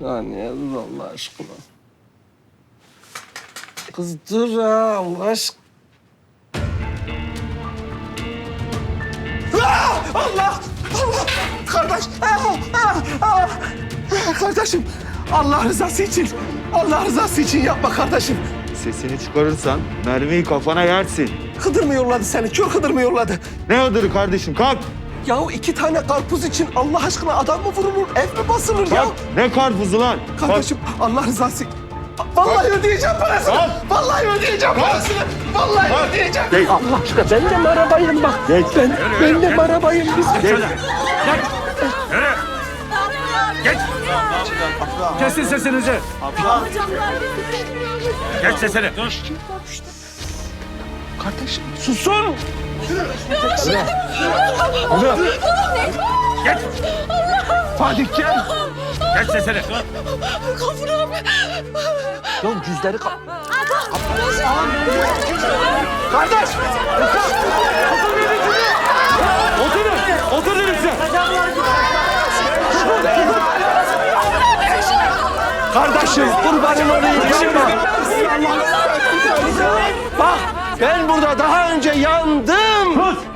saniye dur Allah aşkına. Kız dur ha Allah aşkına. Ah! Allah! Allah! Kardeş! Ah! Ah! Ah! Kardeşim! Allah rızası için, Allah rızası için yapma kardeşim. Sesini çıkarırsan mermiyi kafana yersin. Hıdır mı yolladı seni? Kör Hıdır mı yolladı? Ne ödürü kardeşim kalk. Yahu iki tane karpuz için Allah aşkına adam mı vurulur, ev mi basılır ya? Ne karpuzu lan? Kardeşim Allah rızası... Vallahi ödeyeceğim parasını. Kalk. Vallahi ödeyeceğim parasını. Vallahi Kalk. ödeyeceğim. Geç. Allah aşkına ben de mi arabayım bak. Geç. Ben, ben de mi arabayım biz. Kesin sesinizi. Geç sesini. Kardeşim susun. Geç. Fatih gel. Geç sesini. Ya cüzleri kap... Kardeş! Oturun. Oturun lütfen. Kardeşim kurbanın olayım yapma. Bak ben burada daha önce yandım.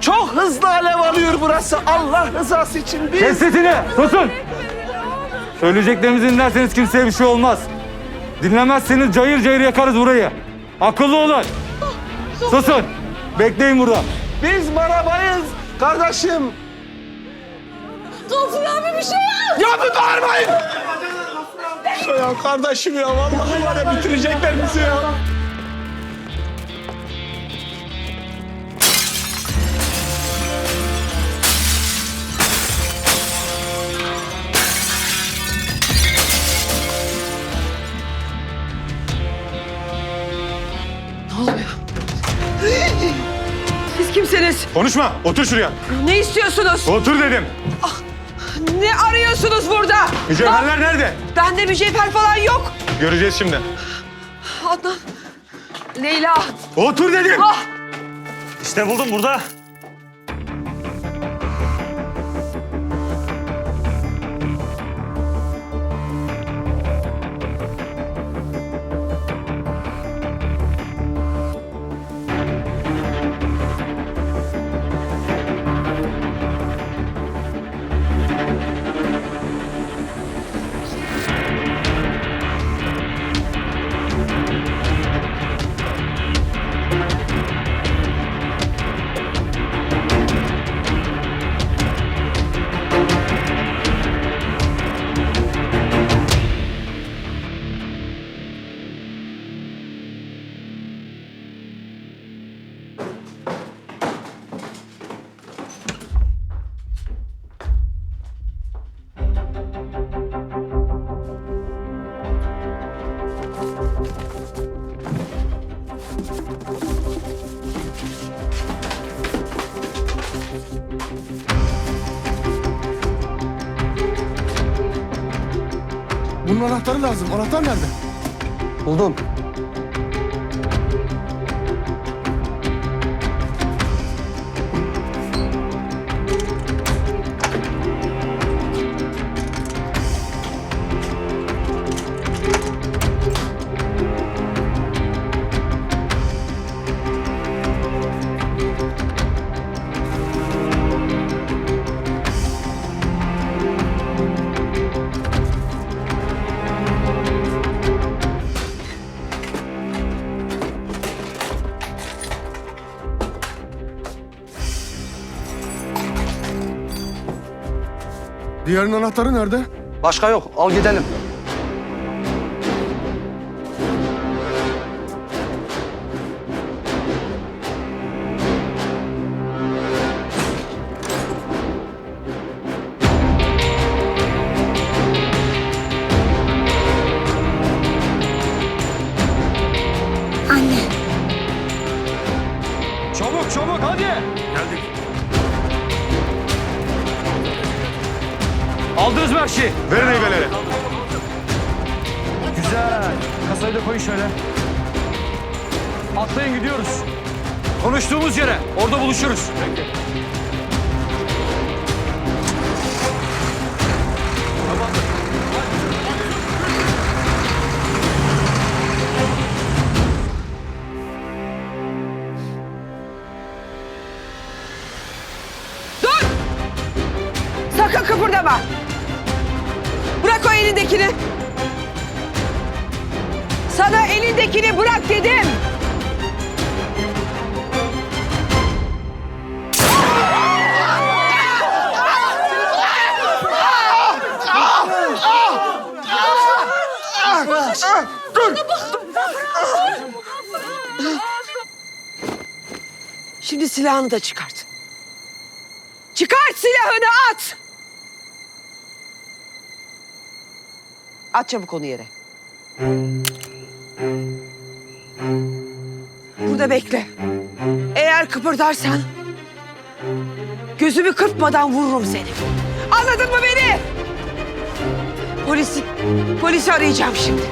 Çok hızlı alev alıyor burası. Allah rızası için biz... Kes sesini. Susun. Söyleyeceklerimizi dinlerseniz kimseye bir şey olmaz. Dinlemezseniz cayır cayır yakarız burayı. Akıllı olun. Susun. Bekleyin burada. Biz marabayız kardeşim. Gafur abi bir şey yap. Ya bir bağırmayın. Ya kardeşim ya vallahi var ya bitirecekler bizi ya. Siz kimsiniz? Konuşma. Otur şuraya. Ne istiyorsunuz? Otur dedim. Ne arıyorsunuz burada? Mücevherler nerede? Bende mücevher falan yok. Göreceğiz şimdi. Adnan. Leyla. Otur dedim. Ah! İşte buldum burada. Bunun anahtarı lazım. Anahtar nerede? Buldum. Diğerinin anahtarı nerede? Başka yok. Al gidelim. Aldınız mı her şeyi? Verin heybeleri. Güzel. Kasayı da koyun şöyle. Atlayın gidiyoruz. Konuştuğumuz yere. Orada buluşuruz. Peki. Elindekini bırak dedim. Şimdi silahını da çıkart. Çıkart silahını at! At çabuk onu yere. Burada bekle. Eğer kıpırdarsan gözümü kırpmadan vururum seni. Anladın mı beni? Polisi, polisi arayacağım şimdi.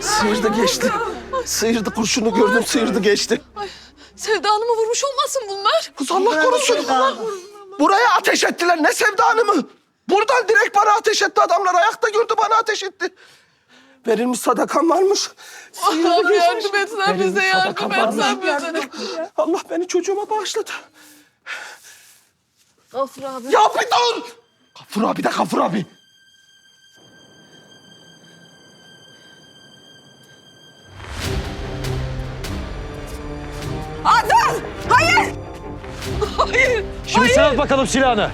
Sıyırdı geçti. Sıyırdı kurşunu gördüm sıyırdı geçti. Sevda Hanım'ı vurmuş olmasın bunlar? Kız Allah korusun. Buraya ateş ettiler. Ne Sevda Hanım'ı? Buradan direkt bana ateş etti adamlar. Ayakta gördü bana ateş etti. Verilmiş sadakam varmış. Allah'ım geçmiş. yardım etsen bize, Verilmiş yardım sadakam etsen varmış. bize. Allah beni çocuğuma bağışladı. Gafur abi. Ya bir dur! Gafur abi de Gafur abi. Adnan! Hayır! Hayır! Şimdi sen at bakalım silahını.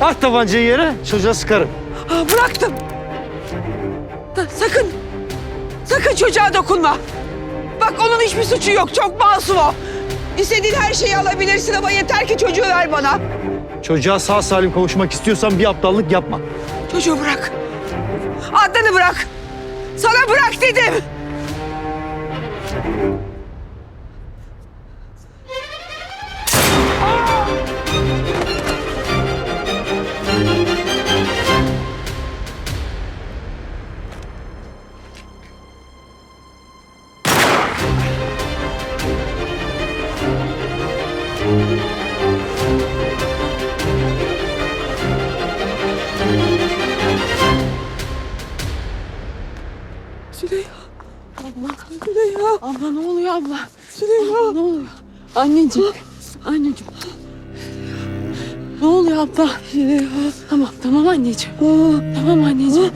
At tabancayı yere, çocuğa sıkarım. Aa, bıraktım. Da- sakın, sakın çocuğa dokunma. Bak onun hiçbir suçu yok. Çok masum o. İstediğin her şeyi alabilirsin ama yeter ki çocuğu ver bana. Çocuğa sağ salim kavuşmak istiyorsan bir aptallık yapma. Çocuğu bırak. Adnan'ı bırak. Sana bırak dedim. Abla ne oluyor abla? Abla ne oluyor? Anneciğim. Anneciğim. Ne oluyor abla? Tamam tamam anneciğim. Tamam anneciğim.